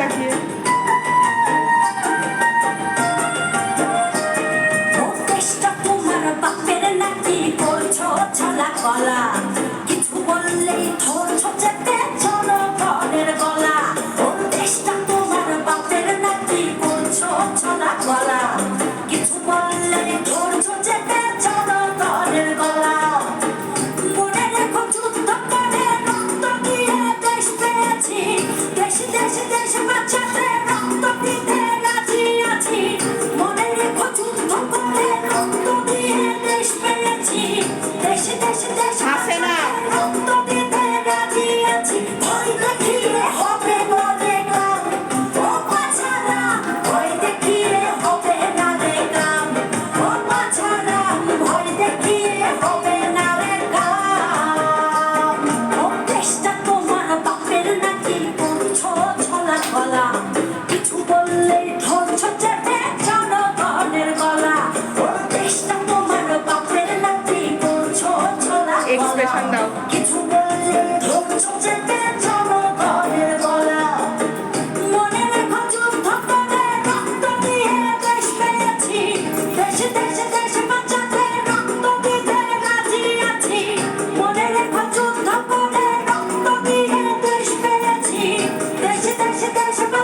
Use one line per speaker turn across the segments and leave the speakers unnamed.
তাকিয়ে
কলা কিছু বললেই ধরছ যেতে জনগণের গলা। দেশটা তোমার বাপের নাকি করছ ছলা কলা কিছু বললেই ধর দেশে দেশে বাচ্চাতে রক্ত দিতে রাজি আছি মনে রেখো যুদ্ধ এক্সপ্রেশন দাও।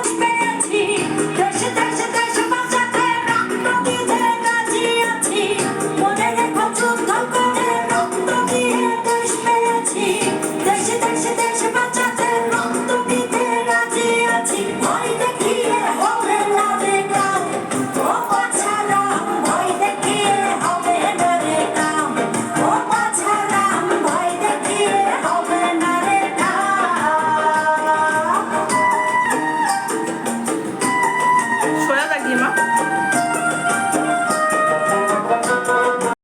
Thank you.
你吗？